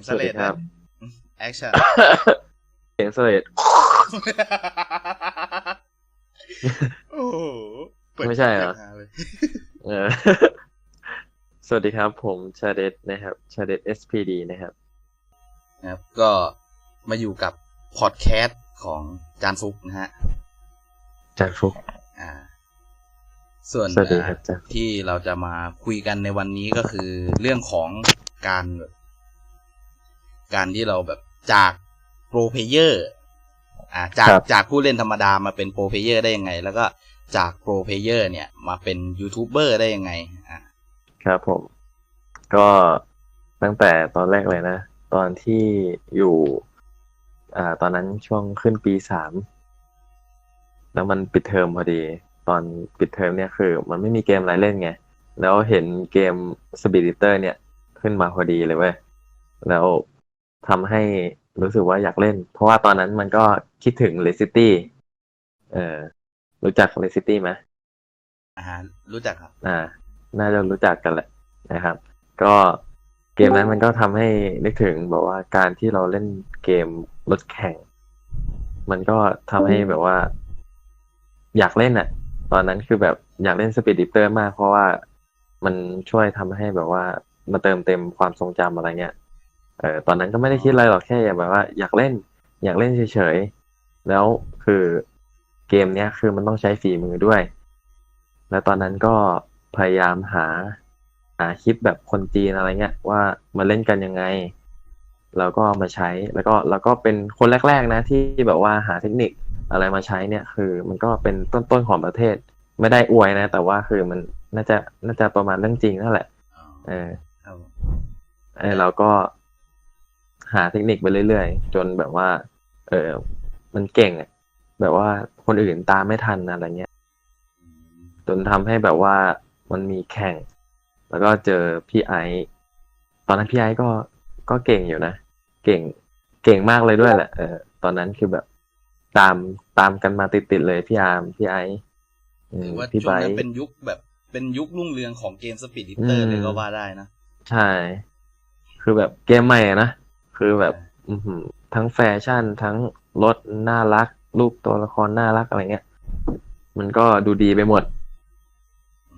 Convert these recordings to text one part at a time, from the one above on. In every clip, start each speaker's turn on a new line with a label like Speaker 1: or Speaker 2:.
Speaker 1: งสเลด
Speaker 2: สวัสดีครับ
Speaker 1: แอคชั่น
Speaker 2: เสียงสเลด
Speaker 1: โอ้โหปิด
Speaker 2: ไม่ใช่เหรอ
Speaker 1: ปิดาว้ย
Speaker 2: เออสวัสดีครับ ผมชาเดตนะครับชาเดต SPD นะครับ
Speaker 1: นะครับ ก็มาอยู่กับพอดแคสต์ของจานฟุกนะฮะ
Speaker 2: จานฟุก
Speaker 1: อ่า ส่วน
Speaker 2: สวัสดีครับ
Speaker 1: อ่า
Speaker 2: จาน
Speaker 1: ที่เราจะมาคุยกันในวันนี้ก็คือเรื่องของการแบบ การที่เราแบบจากโปรเพเยอร์อ่าจากจากผู้เล่นธรรมดามาเป็นโปรเพเยอร์ได้ยังไง แล้วก็จากโปรเพเยอร์เนี่ยมาเป็นยูทูบเบอร์ได้ยังไงอ่า
Speaker 2: ครับผม ก็ตั้งแต่ตอนแรกเลยนะ ตอนที่อยู่ อ่า ตอนนั้นช่วงขึ้นปีสามแล้วมันปิดเทอมพอดี ตอนปิดเทอมเนี่ยคือ มันไม่มีเกมอะไรเล่นไง แล้วเห็นเกม Speed Eater เนี่ย ขึ้นมาพอดีเลยเว้ย แล้ว ทำให้รู้สึกว่าอยากเล่น เพราะว่าตอนนั้นมันก็คิดถึง r e c i t y เออรู้จัก r e c i t y ไหม
Speaker 1: อ่ารู้จักครับ
Speaker 2: อ่า น่าจะรู้จักกันแหละนะครับ ก็เกมนั้นมันก็ทำให้นึกถึงแบบว่าการที่เราเล่นเกมรถแข่ง มันก็ทำให้แบบว่า อยากเล่นอะ ตอนนั้นคือแบบอยากเล่นสปีดดิปเตอร์มาก เพราะว่ามันช่วยทำให้แบบว่ามาเติมเต็มความทรงจำอะไรเงี้ย เออตอนนั้นก็ไม่ได้คิดอะไรหรอกแค่อยากแบบว่า อยากเล่น อยากเล่นเฉยๆแล้วคือเกมเนี้ยคือมันต้องใช้ฝีมือด้วย แล้วตอนนั้นก็พยายามหาหาคลิปแบบคนจีนอะไรเงี้ยว่ามาเล่นกันยังไงแล้วก็เอามาใช้แล้วก็แล้วก็เป็นคนแรก ๆ นะที่แบบว่าหาเทคนิคอะไรมาใช้เนี่ย คือมันก็เป็นต้นๆของประเทศ ไม่ได้อวยนะ แต่ว่าคือมันน่าจะน่าจะประมาณเรื่องจริงนั่นแหละ
Speaker 1: อ๋อ
Speaker 2: เออ
Speaker 1: ครับผม
Speaker 2: ไอเราก็ หาเทคนิคไปเรื่อยๆ จนแบบว่า เออมันเก่งอะแบบว่าคนอื่นตามไม่ทันอะไรเงี้ย
Speaker 1: อืม
Speaker 2: จนทำให้แบบว่ามันมีแข่ง แล้วก็เจอพี่ไอซ์ตอนนั้นพี่ไอซ์ก็ก็เก่งอยู่นะ เก่งเก่งมากเลยด้วยแหละเออตอนนั้นคือแบบตามตามกันมาติดๆเลยพี่อาร์มพี่ไอซ์อืม
Speaker 1: ถือว่า
Speaker 2: พี่
Speaker 1: ช่ว
Speaker 2: ไบ
Speaker 1: ง
Speaker 2: ร์
Speaker 1: นั้น
Speaker 2: ท
Speaker 1: เป็นยุคแบบเป็นยุครุ่งเรืองของเกมสปีดดิเตอร์
Speaker 2: อืม
Speaker 1: เลยก็ว่าได้นะ
Speaker 2: ใช่ คือแบบเกมใหม่อะนะ คือแบบอือหือทั้งแฟชั่นทั้งรถน่ารักรูปตัวละครน่ารักอะไรเงี้ย มันก็ดูดีไปหมด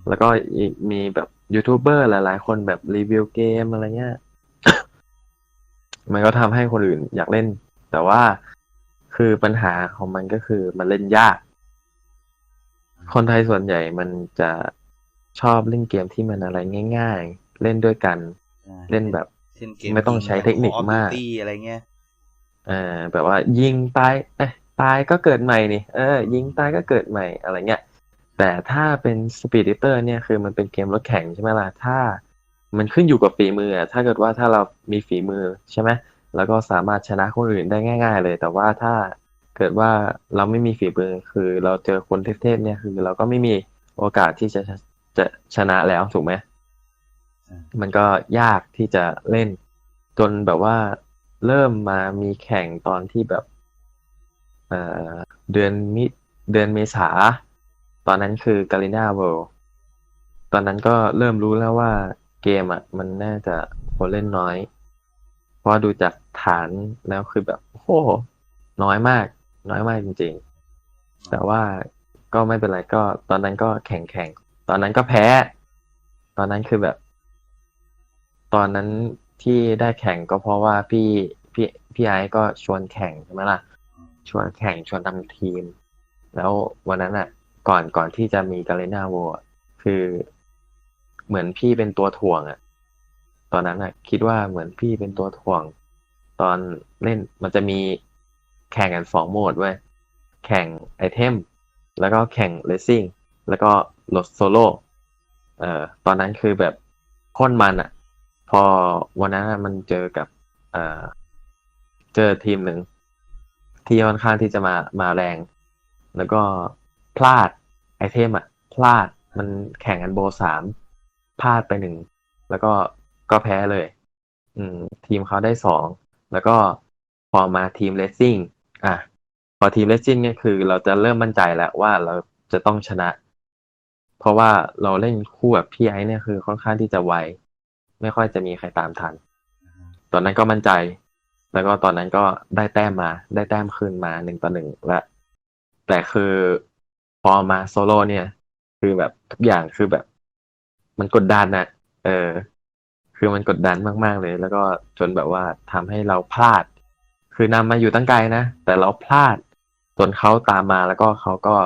Speaker 2: แล้วก็อีกมีแบบยูทูบเบอร์หลาย ๆ คนแบบรีวิวเกมอะไรเงี้ย มันก็ทำให้คนอื่นอยากเล่น แต่ว่าคือปัญหาของมันก็คือมันเล่นยาก คนไทยส่วนใหญ่มันจะชอบเล่นเกมที่มันอะไรง่าย ๆ เล่นด้วยกัน
Speaker 1: ใช่
Speaker 2: เล่นแบบ
Speaker 1: เช่นเกม
Speaker 2: ไม่ต้องใช้เทคนิคมาก
Speaker 1: ตีอะไรเงี้ย
Speaker 2: เอ่าแบบว่ายิงตายเอ้ยตายก็เกิดใหม่นี่เออ ยิงตายก็เกิดใหม่อะไรเงี้ยแต่ถ้าเป็นสปีด e เตอร์เนี่ยคือมันเป็นเกมรถแข่งใช่ไหมล่ะถ้า มันขึ้นอยู่กับฝีมืออะถ้าเกิดว่าถ้าเรามีฝีมือใช่ไหมแล้วก็สามารถชนะคนอื่นได้ง่าย ๆ เลย แต่ว่าถ้าเกิดว่าเราไม่มีฝีมือคือเราเจอคนเทพๆเนี่ยคือเราก็ไม่มีโอกาสที่จะจะชนะแล้วถูกไหม
Speaker 1: อื มั
Speaker 2: นก็ยากที่จะเล่น จนแบบว่าเริ่มมามีแข่งตอนที่แบบเอ่อเดือนมิเดือนเมษา ตอนนั้นคือกาลิน่าเวิลตอนนั้นก็เริ่มรู้แล้วว่าเกมอะ มันน่าจะคนเล่นน้อย เพราะดูจากฐานแล้วคือแบบโอ้โหน้อยมาก น้อยมากจริง ๆ แต่ว่าก็ไม่เป็นไรก็ ตอนนั้นก็แข่งแข่งตอนนั้นก็แพ้ ตอนนั้นคือแบบ ตอนนั้นที่ได้แข่งก็เพราะว่าพี่พี่พี่ไอซ์ก็ชวนแข่งใช่ไหมล่ะ ชวนแข่งชวนทำทีม แล้ววันนั้นอะ ก่อนก่อนที่จะมีกาเลนาโวคือเหมือนพี่เป็นตัวถ่วงอะ ตอนนั้นอะ คิดว่าเหมือนพี่เป็นตัวถ่วง ตอนเล่นมันจะมีแข่งกันสองโหมดเว้ยแข่งไอเทม แล้วก็แข่งเลสซิ่งแล้วก็รถโซโล่เอ่อตอนนั้นคือแบบค้นมันอะ พอวันนั้นมันเจอกับเอ่อเจอทีมหนึ่ง ที่ค่อนข้างที่จะมามาแรง แล้วก็พลาดไอเทมอะ พลาดมันแข่งกันโบสามพลาดไปหนึ่ง แล้วก็ก็แพ้เลย อืม ทีมเขาได้สองแล้วก็พอมาทีมเลสซิ่งอะพอทีมเลสซิ่งเนี่ยคือ เราจะเริ่มมั่นใจแล้วว่าเราจะต้องชนะ เพราะว่าเราเล่นคู่กับพี่ไอเนี่ยคือค่อนข้างที่จะไว ไม่ค่อยจะมีใครตามทัน ตอนนั้นก็มั่นใจ แล้วก็ตอนนั้นก็ได้แต้มมา ได้แต้มคืนมาหนึ่งต่อหนึ่งและ แต่คือพอมาโซโล่เนี่ย คือแบบทุกอย่างคือแบบ มันกดดันนะเออ คือมันกดดันมาก ๆเลย แล้วก็จนแบบว่าทำให้เราพลาด คือนำมาอยู่ตั้งไกลนะ แต่เราพลาดจนเขาตามมาแล้วก็เขาก็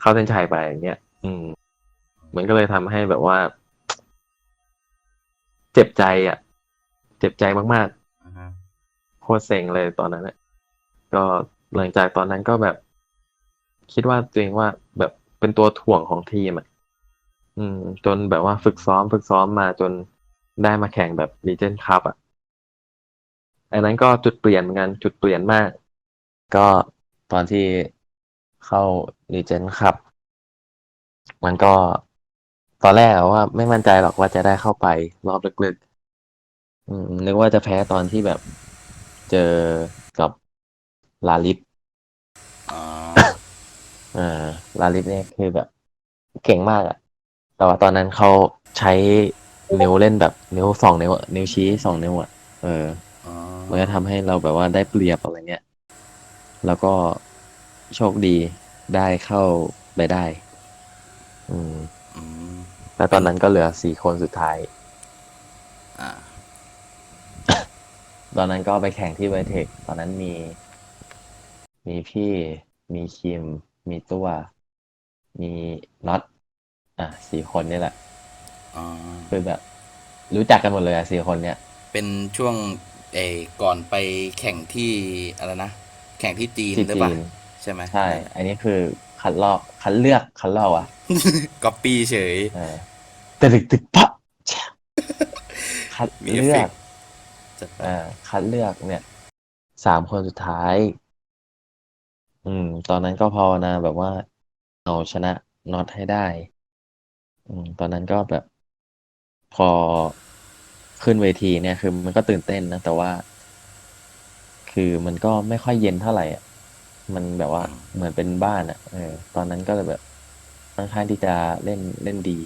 Speaker 2: เข้าเส้นชัยไปอย่างเงี้ย อืม มันก็เลยทำให้แบบว่า เจ็บใจอะ เจ็บใจมาก
Speaker 1: อ่าฮะ
Speaker 2: ๆโคตรเซ็งเลยตอนนั้นอะก็หลังจากตอนนั้นก็แบบ คิดว่าตัวเองว่าแบบเป็นตัวถ่วงของทีมอะอืม จนแบบว่าฝึกซ้อม ฝึกซ้อมมาจนได้มาแข่งแบบ Legend Cup อะอันนั้นก็จุดเปลี่ยนเหมือนกันจุดเปลี่ยนมาก ก็ตอนที่เข้า Legend Cup มันก็ต อนแรกอะว่าไม่มั่นใจหรอกว่าจะได้เข้าไปรอบลึกๆอืมนึกว่าจะแพ้ตอนที่แบบเจอกับลาลิส
Speaker 1: อ๋อ
Speaker 2: อ่าลาลิสเนี่ยคือแบบ เก่งมากอะแต่ว่าตอนนั้นเขาใช้นิ้วเล่นแบบนิ้วสองนิ้วอะนิ้วชี้สองนิ้วอะเออ
Speaker 1: อ๋อ
Speaker 2: มันก็ทำให้เราแบบว่าได้เปรียบอะไรเงี้ย แล้วก็โชคดีได้เข้าไปได้ อืม
Speaker 1: อืม
Speaker 2: แล้วตอนนั้นก็เหลือสี่คนสุดท้าย
Speaker 1: อ่า
Speaker 2: ตอนนั้นก็ไปแข่งที่ไวเทค ตอนนั้นมี มีพี่ มีคิม มีตัว มีน็อต อะสี่คนนี่แหละ
Speaker 1: อ๋อ
Speaker 2: คือแบบ รู้จักกันหมดเลยอะสี่คนเนี้ย
Speaker 1: เป็นช่วงเออก่อนไปแข่งที่อะไรนะ แข่งที่จีน
Speaker 2: ที่
Speaker 1: หรือเปล่า
Speaker 2: จีน
Speaker 1: ใช่ไหม
Speaker 2: ใช่ อันนี้คือ คัดลอกคัดเลือกคัดลอกอะ
Speaker 1: ก๊อปปี้เฉย
Speaker 2: เออตึกตึกปะแช่คัด
Speaker 1: มีเอฟ
Speaker 2: เลื
Speaker 1: เฟ
Speaker 2: อก
Speaker 1: กต์จัดไป
Speaker 2: อ่าคัดเลือกเนี่ยสามคนสุดท้าย อืม ตอนนั้นก็ภาวนาแบบว่าเอาชนะน็อตให้ได้ อืม ตอนนั้นก็แบบ พอขึ้นเวทีเนี่ย คือมันก็ตื่นเต้นนะ แต่ว่า คือมันก็ไม่ค่อยเย็นเท่าไหร่อะ มันแบบว่าเหมือนเป็นบ้านอะเออตอนนั้นก็เลยแบบค่อนข้างที่จะเล่นเล่นดี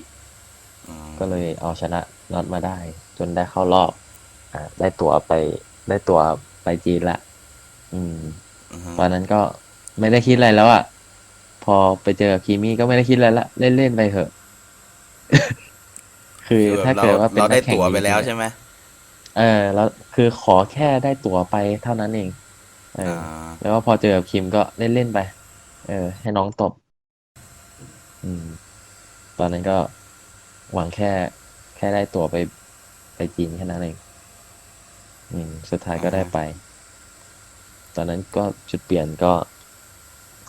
Speaker 1: อืม
Speaker 2: ก็เลยเอาชนะน็อตมาได้ จนได้เข้ารอบอ่าได้ตั๋วไป ได้ตั๋วไปจีนละ อืม
Speaker 1: อือฮึ
Speaker 2: ตอนนั้นก็ไม่ได้คิดอะไรแล้วอะ พอไปเจอคีมี่ก็ไม่ได้คิดอะไรละเล่นเล่นๆไปเถอะ คือ
Speaker 1: คือแบบ
Speaker 2: ถ้าเกิดว่าเป็น
Speaker 1: เราได้
Speaker 2: นักแข่ง
Speaker 1: ตั๋วไป
Speaker 2: จริงๆ
Speaker 1: แล้ว
Speaker 2: อะ
Speaker 1: ใช่ไหม
Speaker 2: เออแล้วคือขอแค่ได้ตั๋วไปเท่านั้นเอง เออ
Speaker 1: อ่า
Speaker 2: แล้วก็พอเจอกับคิมก็เล่นเล่นๆไป เออ ให้น้องตบ อืม ตอนนั้นก็หวังแค่ แค่ได้ตั๋วไปไปจีนแค่นั้นเอง อืม สุดท้ายก็ได้ไป ตอนนั้นก็จุดเปลี่ยนก็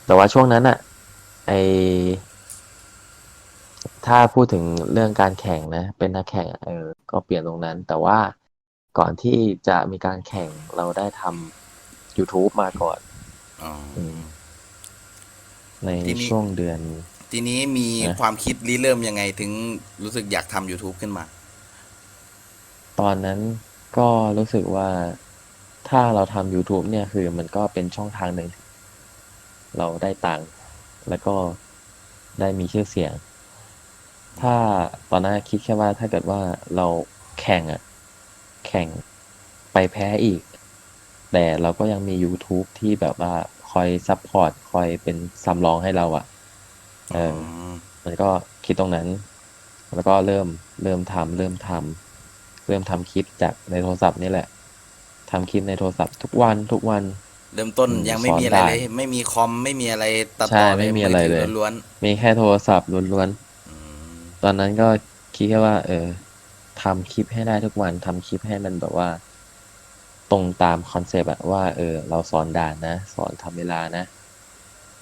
Speaker 2: แต่ว่าช่วงนั้นอะไอถ้าพูดถึงเรื่องการแข่งนะ เป็นนักแข่งอะเออ ก็เปลี่ยนตรงนั้น แต่ว่าก่อนที่จะมีการแข่งเราได้ทำ YouTube มาก่อน
Speaker 1: อ๋อ
Speaker 2: อืมใน
Speaker 1: ทีนี้
Speaker 2: ช่วงเดือน
Speaker 1: ทีนี้มี
Speaker 2: นะ
Speaker 1: ความคิดริเริ่มยังไงถึงรู้สึกอยากทำ YouTube ขึ้นมา
Speaker 2: ตอนนั้นก็รู้สึกว่าถ้าเราทำ YouTube เนี่ยคือมันก็เป็นช่องทางหนึ่ง เราได้ตังค์แล้วก็ได้มีชื่อเสียง ถ้าตอนนั้นคิดแค่ว่าถ้าเกิดว่าเราแข่งอะแข่งไปแพ้อีก แต่เราก็ยังมี YouTube ที่แบบว่าคอยซัพพอร์ตคอยเป็นสำรองให้เราอะเออ
Speaker 1: ม
Speaker 2: มันก็คิดตรงนั้น แล้วก็เริ่มเริ่มทำเริ่มทำเริ่มทำคลิปจากในโทรศัพท์นี่แหละทำคลิปในโทรศัพท์ทุกวันทุกวัน
Speaker 1: เริ่มต้น
Speaker 2: อืม
Speaker 1: ยังไม่มี
Speaker 2: สอน
Speaker 1: อะไร
Speaker 2: ได้
Speaker 1: เลย ไม่มีคอมไม่มีอะไรตัด
Speaker 2: ใช่
Speaker 1: ต่อ
Speaker 2: ไม่มีอะไรเลย
Speaker 1: ถืล้วน
Speaker 2: มีแค่โทรศัพท์ล้วน
Speaker 1: ๆอืม
Speaker 2: ๆตอนนั้นก็คิดแค่ว่า เออทำคลิปให้ได้ทุกวันทำคลิปให้มันแบบว่า ตรงตามคอนเซปต์อะว่าเออเราสอนด่านนะ สอนทำเวลานะ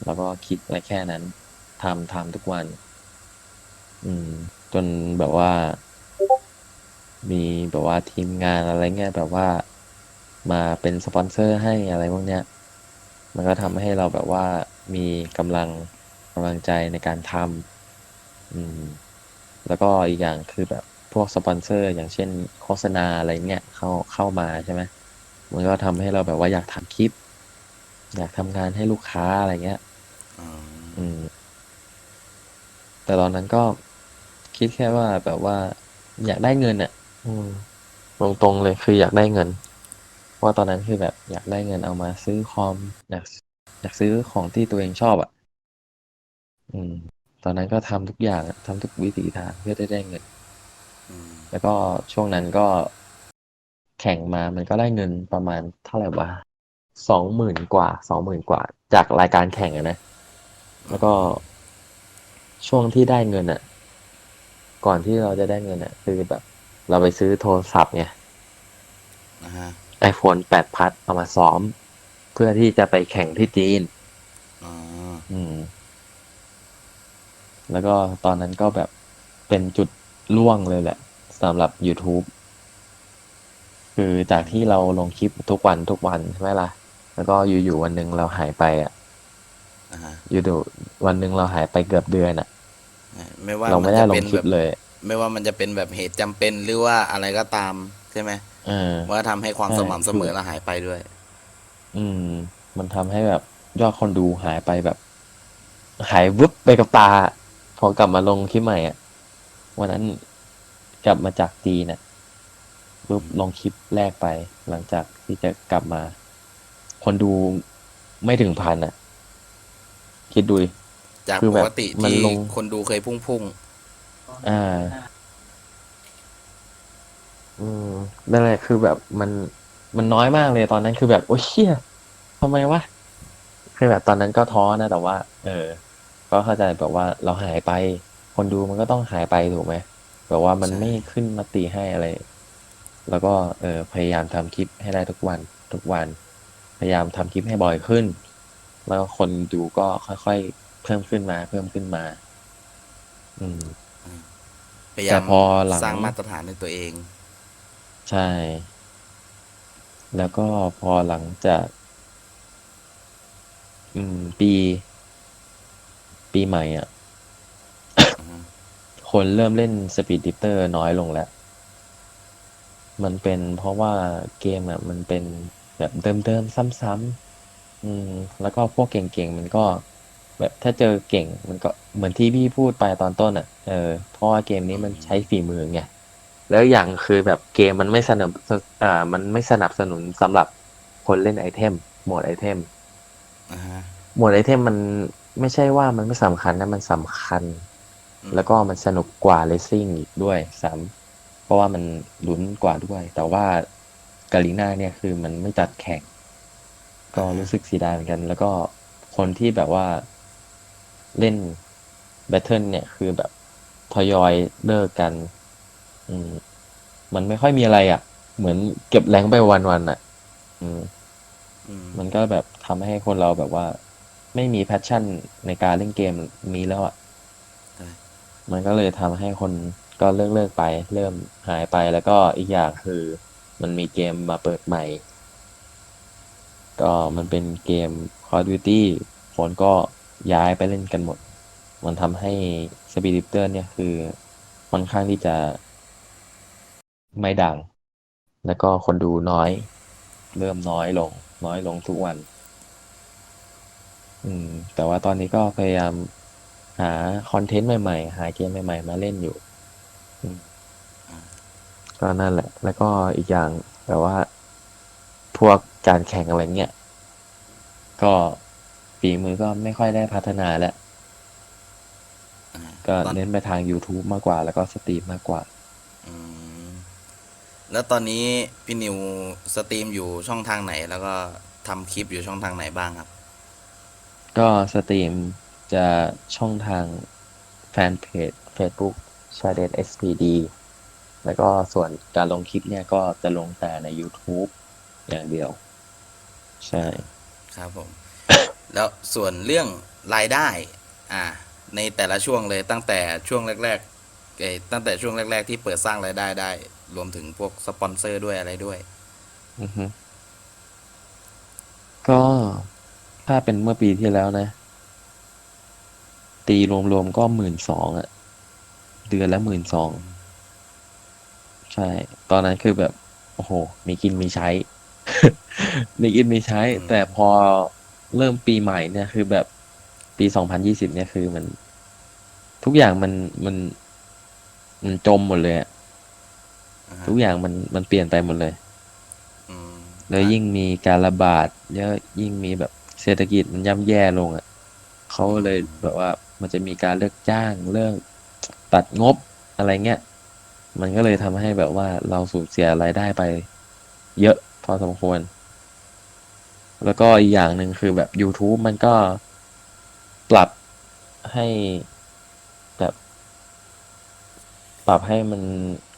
Speaker 2: แล้วก็คิดไว้แค่นั้นทำทำทุกวัน อืม จนแบบว่า มีแบบว่าทีมงานอะไรเงี้ยแบบว่า มาเป็นสปอนเซอร์ให้อะไรพวกเนี้ย มันก็ทำให้เราแบบว่ามีกำลังกำลังใจในการทำอืม แล้วก็อีกอย่างคือแบบพวกสปอนเซอร์ อย่างเช่นโฆษณาอะไรเงี้ยเข้าเข้ามาใช่ไหม มันก็ทำให้เราแบบว่าอยากทำคลิป อยากทำงานให้ลูกค้าอะไรเงี้ย
Speaker 1: อืม
Speaker 2: อืม แต่ตอนนั้นก็คิดแค่ว่าแบบว่า อยากได้เงินอะอืมตรงๆเลยคืออยากได้เงินเพราะว่าตอนนั้นคือแบบอยากได้เงินเอามาซื้อคอมอยากอยากซื้อของที่ตัวเองชอบอะ อืม ตอนนั้นก็ทำทุกอย่างอะทำทุกวิถีทางเพื่อได้ได้เงิน
Speaker 1: อืม
Speaker 2: แล้วก็ช่วงนั้นก็ แข่งมามันก็ได้เงินประมาณเท่าไหร่วะสองหมื่นกว่าสองหมื่นกว่า จากรายการแข่งอะนะ แล้วก็ช่วงที่ได้เงินอะก่อนที่เราจะได้เงินอะคือแบบ เราไปซื้อโทรศัพท์ไง
Speaker 1: นะฮะ
Speaker 2: iPhone แปดพัดเอามาซ้อม เพื่อที่จะไปแข่งที่จีน
Speaker 1: อ๋อ
Speaker 2: อืม แล้วก็ตอนนั้นก็แบบเป็นจุดล่วงเลยแหละสำหรับ YouTube คือจากที่เราลงคลิปทุกวันทุกวันใช่ไหมล่ะ แล้วก็อยู่ๆวันหนึ่งเราหายไปอะ
Speaker 1: นะฮะ
Speaker 2: อยู่ๆวันหนึ่งเราหายไปเกือบเดือนอะ
Speaker 1: ไม่ว่า
Speaker 2: เราไม่ได้
Speaker 1: นจะ
Speaker 2: ล
Speaker 1: เป็
Speaker 2: ง
Speaker 1: น
Speaker 2: คลิ
Speaker 1: แบ
Speaker 2: ป
Speaker 1: บ
Speaker 2: เลย
Speaker 1: ไม่ว่ามันจะเป็นแบบเหตุจำเป็นหรือว่าอะไรก็ตามใช่ไหม
Speaker 2: เออ
Speaker 1: มันก็ทำให้ความ
Speaker 2: ใช่
Speaker 1: สม่ำเสมอเราหายไปด้วย
Speaker 2: อืม มันทำให้แบบยอดคนดูหายไปแบบ หายวุบไปกับตา พอกลับมาลงคลิปใหม่อะ วันนั้นกลับมาจากจีนน่ะ ปุ๊บลงคลิปแรกไป หลังจากที่จะกลับมา คนดูไม่ถึงพันอะคิดดูดิ
Speaker 1: จาก
Speaker 2: คือ
Speaker 1: ป
Speaker 2: แบบ
Speaker 1: กติ
Speaker 2: มัน
Speaker 1: ที่
Speaker 2: ลง
Speaker 1: คนดูเคยพุ่งพุ่ง
Speaker 2: อ่า อืมนั่นแหละคือแบบมันมันน้อยมากเลยตอนนั้นคือแบบ โอ้ยเชี่ยทำไมวะคือแบบตอนนั้นก็ท้อนะ แต่ว่า เออ ก็เข้าใจแบบว่าเราหายไป คนดูมันก็ต้องหายไปถูกไหมแบบว่ามันไม่ขึ้นมาตีให้อะไร แล้วก็เออพยายามทำคลิปให้ได้ทุกวันทุกวัน พยายามทำคลิปให้บ่อยขึ้น แล้วคนดูก็ค่อยๆเพิ่มขึ้นมา เพิ่มขึ้นมา อืม
Speaker 1: ๆพยายา
Speaker 2: แต่
Speaker 1: ม
Speaker 2: พอหลัง
Speaker 1: สร้างมาตรฐานในตัวเอง
Speaker 2: ใช่ แล้วก็พอหลังจากอืม ปี ปีใหม่อะ
Speaker 1: อือฮึ
Speaker 2: คนเริ่มเล่นสปีดดิปเตอร์น้อยลงแล้ว มันเป็นเพราะว่าเกมอะมันเป็นแบบเดิมๆซ้ำๆอืม แล้วก็พวกเก่งๆมันก็ แบบถ้าเจอเก่งมันก็เหมือนที่พี่พูดไปตอนต้นอะเออเพราะว่าเกมนี้มันใช้ฝีมือไงแล้วอย่างคือแบบเกมมันไม่สนับสอ่ามันไม่สนับสนุนสำหรับคนเล่นไอเทมโหมดไอเทม
Speaker 1: อ่าฮะ
Speaker 2: โหมดไอเทมมันไม่ใช่ว่ามันไม่สำคัญนะมันสำคัญ
Speaker 1: อืม
Speaker 2: แล้วก็มันสนุกกว่าเลสซิ่งอีกด้วยซ้ำ เพราะว่ามันลุ้นกว่าด้วย แต่ว่ากาลิน่าเนี่ยคือมันไม่จัดแข่ง ก็รู้สึกเสียดายเหมือนกัน แล้วก็คนที่แบบว่าเล่นแบทเทิลเนี่ยคือแบบทยอยเลิกกัน อืม มันไม่ค่อยมีอะไรอะ เหมือนเก็บแรงไปวันๆอะอืม
Speaker 1: อืม
Speaker 2: มันก็แบบทำให้คนเราแบบว่า ไม่มีแพชชั่นในการเล่นเกมนี้แล้วอะ
Speaker 1: ใช่
Speaker 2: มันก็เลยทำให้คน ก็เลิกเลิกไป เริ่มหายไปแล้วก็อีกอย่างคือ มันมีเกมมาเปิดใหม่ ก็มันเป็นเกม Call of Duty คนก็ย้ายไปเล่นกันหมด มันทำให้ Speed Drifter เนี่ยคือค่อนข้างที่จะไม่ดัง แล้วก็คนดูน้อย เริ่มน้อยลง น้อยลงทุกวัน อืม แต่ว่าตอนนี้ก็พยายามหาคอนเทนต์ใหม่ ๆ หาเกมใหม่ ๆ มาเล่นอยู่ ก็นั่นแหละ แล้วก็อีกอย่างแบบว่า พวกการแข่งอะไรเงี้ย ก็ฝีมือก็ไม่ค่อยได้พัฒนาแล้ว
Speaker 1: อ่า
Speaker 2: ก็
Speaker 1: ตอน
Speaker 2: เน้นไปทาง YouTube มากกว่า แล้วก็สตรีมมากกว่า
Speaker 1: อืมแล้วตอนนี้พี่นิวสตรีมอยู่ช่องทางไหน แล้วก็ทำคลิปอยู่ช่องทางไหนบ้างครับ
Speaker 2: ก็สตรีมจะช่องทางแฟนเพจ Facebook c h a d e t SPD แล้วก็ส่วนการลงคลิปเนี่ยก็จะลงแต่ใน YouTube อย่างเดียว ใช่
Speaker 1: ครับผม แล้วส่วนเรื่องรายได้ อ่า ในแต่ละช่วงเลยตั้งแต่ช่วงแรกๆเอ่อตั้งแต่ช่วงแรก ๆ ที่เปิดสร้างรายได้ได้ รวมถึงพวกสปอนเซอร์ด้วยอะไรด้วย
Speaker 2: อือฮึก็ถ้าเป็นเมื่อปีที่แล้วนะ ตีรวมๆก็หมื่นสองอะเดือนละหมื่นสองใช่ ตอนนั้นคือแบบ โอ้โห มีกินมีใช้ มีกินมีใช้
Speaker 1: อืม
Speaker 2: แต่พอเริ่มปีใหม่เนี่ยคือแบบปีสองพันยี่สิบเนี่ยคือมัน ทุกอย่างมันมันมันจมหมดเลยอะ
Speaker 1: อ่าฮะ
Speaker 2: ทุกอย่างมันมันเปลี่ยนไปหมดเลย
Speaker 1: อืม
Speaker 2: แล้วยิ่งมีการระบาดแล้วยิ่งมีแบบเศรษฐกิจมันย่ำแย่ลงอะเขาเลยแบบว่ามันจะมีการเลิกจ้างเลิกตัดงบอะไรเงี้ย มันก็เลยทำให้แบบว่าเราสูญเสียรายได้ไป เยอะพอสมควร แล้วก็อีกอย่างหนึ่งคือแบบ YouTube มันก็ปรับให้แบบปรับให้มัน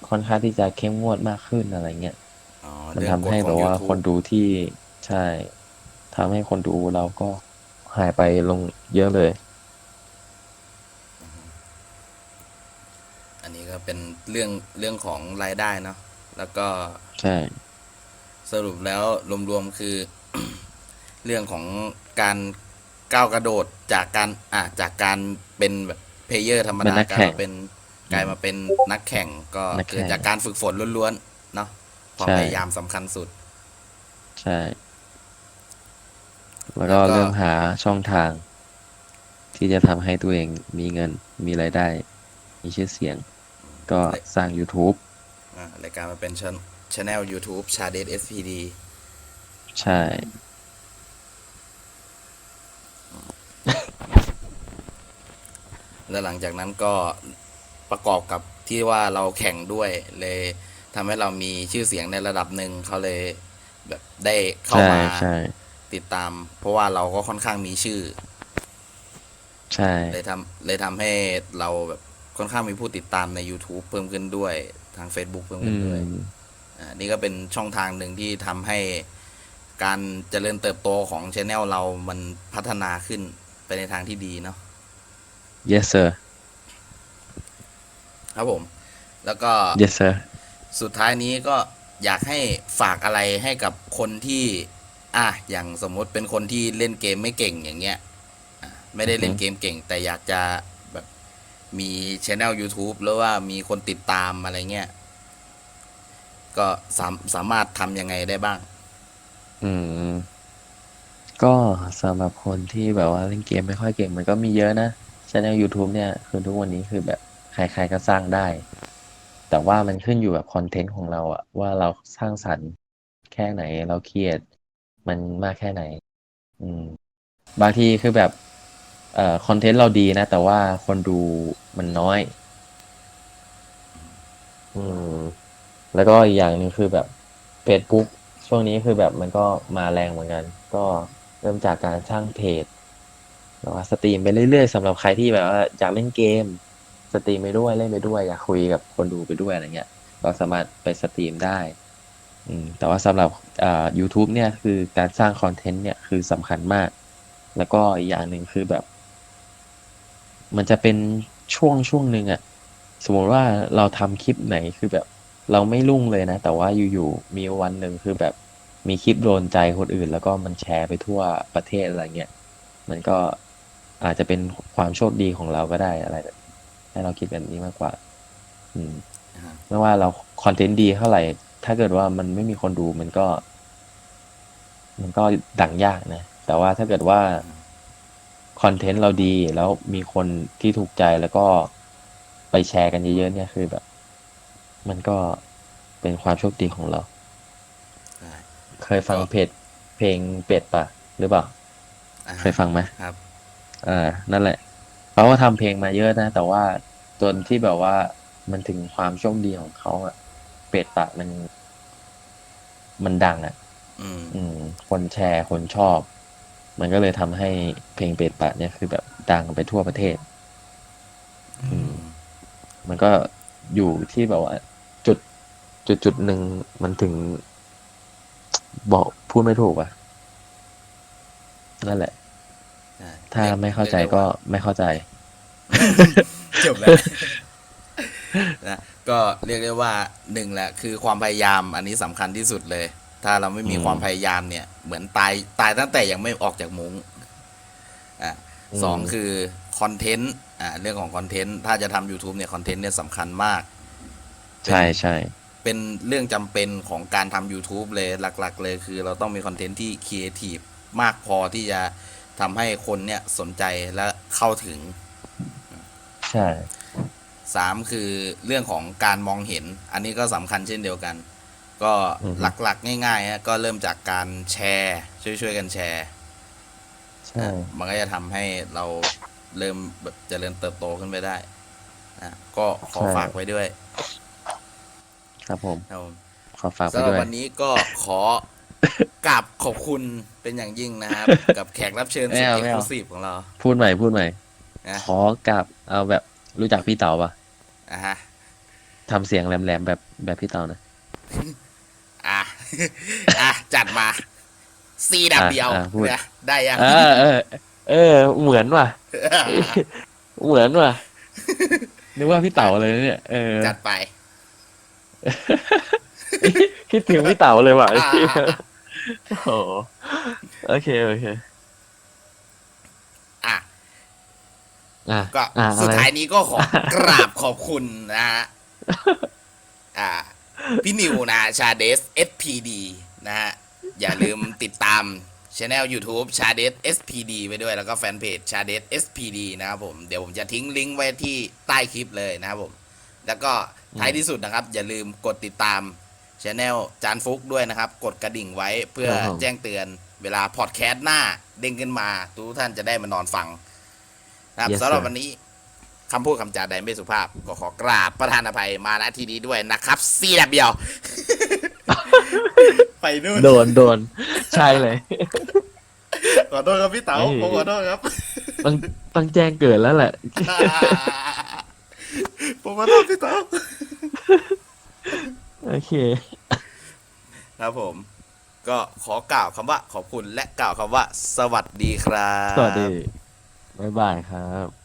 Speaker 2: ค่อนข้างที่จะเข้มงวดมากขึ้นอะไรเงี้ย
Speaker 1: อ๋อ
Speaker 2: มัน
Speaker 1: เรื่
Speaker 2: ทำ
Speaker 1: องกฎ
Speaker 2: ให้
Speaker 1: ข
Speaker 2: แบ
Speaker 1: อง
Speaker 2: บว่า
Speaker 1: YouTube
Speaker 2: คนดูที่ใช่ทำให้คนดูเราก็หายไปลงเยอะเลย
Speaker 1: นนี้ก็เป็นเรื่องเรื่องของรายได้เนาะแล้วก็
Speaker 2: ใช่
Speaker 1: สรุปแล้วรวมๆคือ เรื่องของการก้าวกระโดดจากการอะจากการเป็นแบบเพลเยอร์ธรรม
Speaker 2: เป็น
Speaker 1: ดา
Speaker 2: นัก
Speaker 1: กลาย
Speaker 2: แข่ง
Speaker 1: มาเป็นกลายมาเป็นนักแข่งก็
Speaker 2: นักแข่ง
Speaker 1: เกิดจากการฝึกฝนล้วนๆเนาะความ
Speaker 2: ใช่
Speaker 1: พยายามสำคัญสุด
Speaker 2: ใช่แล้วก็
Speaker 1: แล้วก็
Speaker 2: เริ่มหาช่องทาง ที่จะทำให้ตัวเองมีเงินมีรายได้ มีชื่อเสียง ก็สร้าง YouTube
Speaker 1: อ่ารายการมาเป็นช anel YouTube ชาเด SPD
Speaker 2: ใช่
Speaker 1: แล้วหลังจากนั้นก็ประกอบกับที่ว่าเราแข่งด้วยเลยทำให้เรามีชื่อเสียงในระดับหนึ่งเขาเลยแบบได้เข้า
Speaker 2: ใช่
Speaker 1: มา
Speaker 2: ใช่
Speaker 1: ติดตาม เพราะว่าเราก็ค่อนข้างมีชื่อ
Speaker 2: ใช่
Speaker 1: เลยทำเลยทำให้เราแบบ ค่อนข้างมีผู้ติดตามใน YouTube เพิ่มขึ้นด้วยทาง Facebook เพิ่ม
Speaker 2: อื
Speaker 1: ขึ้นด้วย
Speaker 2: ม
Speaker 1: อ่านี่ก็เป็นช่องทางหนึ่งที่ทำให้การเจริญเติบโตของช anel เรามันพัฒนาขึ้นไปในทางที่ดีเนาะ
Speaker 2: yes sir
Speaker 1: ครับผม แล้วก็
Speaker 2: yes sir
Speaker 1: สุดท้ายนี้ก็อยากให้ฝากอะไรให้กับคนที่ อะอย่างสมมุติเป็นคนที่เล่นเกมไม่เก่งอย่างเงี้ยอะไม่ได้เล่น
Speaker 2: อือฮึ
Speaker 1: เกมเก่ง แต่อยากจะแบบ มีช anel YouTube หรือว่ามีคนติดตามอะไรเงี้ย ก็สามสามารถทำยังไงได้บ้าง
Speaker 2: อืม ก็สำหรับคนที่แบบว่าเล่นเกมไม่ค่อยเก่งมันก็มีเยอะนะช่อง YouTube เนี่ยคือทุกวันนี้คือแบบใครๆก็สร้างได้ แต่ว่ามันขึ้นอยู่กับคอนเทนต์ของเราอะว่าเราสร้างสรรค์แค่ไหนเราเครียด มันมากแค่ไหน อืม บางทีคือแบบ เอ่อคอนเทนต์เราดีนะ แต่ว่าคนดูมันน้อย อืม แล้วก็อีกอย่างหนึ่งคือแบบ Facebook ช่วงนี้คือแบบมันก็มาแรงเหมือนกัน ก็เริ่มจากการสร้างเพจแล้วก็สตรีมไปเรื่อยๆสำหรับใครที่แบบว่าอยากเล่นเกม สตรีมไปด้วยเล่นไปด้วยอยากคุยกับคนดูไปด้วยอะไรเงี้ย ก็สามารถไปสตรีมได้ อืม แต่ว่าสำหรับอ่า YouTube เนี่ยคือการสร้างคอนเทนต์เนี่ยคือสำคัญมาก แล้วก็อีกอย่างหนึ่งคือแบบ มันจะเป็นช่วงช่วงหนึ่งอะสมมติว่าเราทำคลิปไหนคือแบบ เราไม่รุ่งเลยนะ แต่ว่าอยู่ๆมีวันหนึ่งคือแบบมีคลิปโดนใจคนอื่น แล้วก็มันแชร์ไปทั่วประเทศอะไรเงี้ยมันก็อาจจะเป็นความโชคดีของเราก็ได้อะไรแบบนี้ให้เราคิดแบบนี้มากกว่า อืมไม่ว่าเราคอนเทนต์ดีเท่าไหร่ ถ้าเกิดว่ามันไม่มีคนดูมันก็ มันก็ดังยากนะ แต่ว่าถ้าเกิดว่า คอนเทนต์เราดีแล้วมีคนที่ถูกใจแล้วก็ไปแชร์กันเยอะๆเนี่ยคือแบบ มันก็เป็นความโชคดีของเรา
Speaker 1: ใช่
Speaker 2: เคยฟังเพจเพลงเป็ดปะหรือเปล่า
Speaker 1: อ่า
Speaker 2: เคยฟังไหม
Speaker 1: ครับ
Speaker 2: อ่านั่นแหละเขาก็ทำเพลงมาเยอะนะ แต่ว่าจนที่แบบว่ามันถึงความโชคดีของเขาอะเป็ดปะมัน มันดังอะ
Speaker 1: อืม
Speaker 2: อืมคนแชร์คนชอบ มันก็เลยทำให้เพลงเป็ดปะเนี่ยคือแบบดังไปทั่วประเทศ อืม มันก็อยู่ที่แบบว่า จุดจุดจุดหนึ่งมันถึง บอกพูดไม่ถูกอะนั่นแหละ
Speaker 1: ใช่
Speaker 2: ถ้า
Speaker 1: รียก
Speaker 2: ไม่เข้าใจ
Speaker 1: รียด้
Speaker 2: ก็
Speaker 1: ว่า
Speaker 2: ไม่เข้าใจ
Speaker 1: จบแล้วนะก็เรียกได้ว่าหนึ่งแหละ คือความพยายามอันนี้สำคัญที่สุดเลย ถ้าเราไม่มี
Speaker 2: อืม
Speaker 1: ความพยายามเนี่ย เหมือนตายตายตั้งแต่ยังไม่ออกจากมุ้งอะ
Speaker 2: อืม
Speaker 1: สองคือคอนเทนต์อ่าเรื่องของคอนเทนต์ถ้าจะทำ YouTube เนี่ยคอนเทนต์เนี่ยสำคัญมาก
Speaker 2: ใช่ใช่
Speaker 1: เป็นเรื่องจำเป็นของการทำ YouTube เลยหลัก ๆ เลยคือเราต้องมีคอนเทนต์ที่ครีเอทีฟมากพอที่จะทำให้คนเนี่ยสนใจและเข้าถึง
Speaker 2: ใช่
Speaker 1: สามคือเรื่องของการมองเห็น อันนี้ก็สำคัญเช่นเดียวกัน ก็
Speaker 2: อือฮึ
Speaker 1: หลักๆ ง่ายๆฮะก็เริ่มจากการแชร์ ช่วยๆกันแชร์
Speaker 2: ใช่
Speaker 1: มันก็จะทำให้เราเริ่มแบบเจริญเติบโตขึ้นไปได้นะก็ขอฝากไว้ด้วย
Speaker 2: ครับผม
Speaker 1: ครับผม
Speaker 2: ขอฝากไป
Speaker 1: สำหรับ
Speaker 2: ด้วย
Speaker 1: วันนี้ก็ขอกราบขอบคุณเป็นอย่างยิ่งนะครับ กับแขกรับเชิญสุด
Speaker 2: ไม่
Speaker 1: เอ
Speaker 2: เอา
Speaker 1: ก
Speaker 2: ไม่
Speaker 1: ซ์ค
Speaker 2: เอา
Speaker 1: ลูซีฟของเรา
Speaker 2: พูดใหม่พูดใหม่
Speaker 1: นะ
Speaker 2: ขอกลับเอาแบบรู้จักพี่เต๋าปะ
Speaker 1: อะฮะ
Speaker 2: ทำเสียงแหลมๆแบบแบบพี่เต๋านะ
Speaker 1: อะอะจัดมาซีดับเดียว
Speaker 2: อะพูด
Speaker 1: นะได้ยัง
Speaker 2: เออเออ เออ เหมือนว่ะ เหมือนว่ะนึกว่าพี่เต๋าเลยนะเนี่ย เออ
Speaker 1: จัดไป
Speaker 2: คิดถึงพี่เต๋าเลยว่ะ
Speaker 1: อ่า
Speaker 2: โอ้โหโอเคโอเค
Speaker 1: อะ
Speaker 2: อะ
Speaker 1: ก็
Speaker 2: อะ
Speaker 1: สุด
Speaker 2: อะไร
Speaker 1: ท้ายนี้ก็ขอกราบขอบคุณนะฮะอ่า พี่นิวนะชาเดส SPD นะฮะ อย่าลืมติดตามช anel YouTube ชาเดส SPD ไปด้วยแล้วก็แฟนเพจชาเดส SPD นะครับผม เดี๋ยวผมจะทิ้งลิงก์ไว้ที่ใต้คลิปเลยนะครับผม แล้วก็ท้ายที่สุดนะครับ อย่าลืมกดติดตามช anel จานฟุกด้วยนะครับ กดกระดิ่งไว้เพื่อ
Speaker 2: ครับผม
Speaker 1: แจ้งเตือนเวลาพอดแคสต์หน้าเด้งขึ้นมา ทุกท่านจะได้มานอนฟังนะครับ
Speaker 2: Yes,
Speaker 1: สำหรับ
Speaker 2: sir
Speaker 1: วันนี้ คำพูดคำจาใดไม่สุภาพ ก็ขอกราบประธานอภัยมาณที่นี้ด้วยนะครับซีดับเดียว ไปนู่น
Speaker 2: โดนโดนใช่เลย
Speaker 1: ขอโทษครับพี่เต๋า
Speaker 2: เอ้ย
Speaker 1: ผมขอโทษครับ
Speaker 2: ต้องต้องแจ้งเกิดแล้วแหละ
Speaker 1: ผมขอโทษพี่เต๋า
Speaker 2: โอเค
Speaker 1: ครับผม ก็ขอกล่าวคำว่าขอบคุณและกล่าวคำว่า สวัสดีครับ
Speaker 2: สวัสดี บ๊ายบายครับ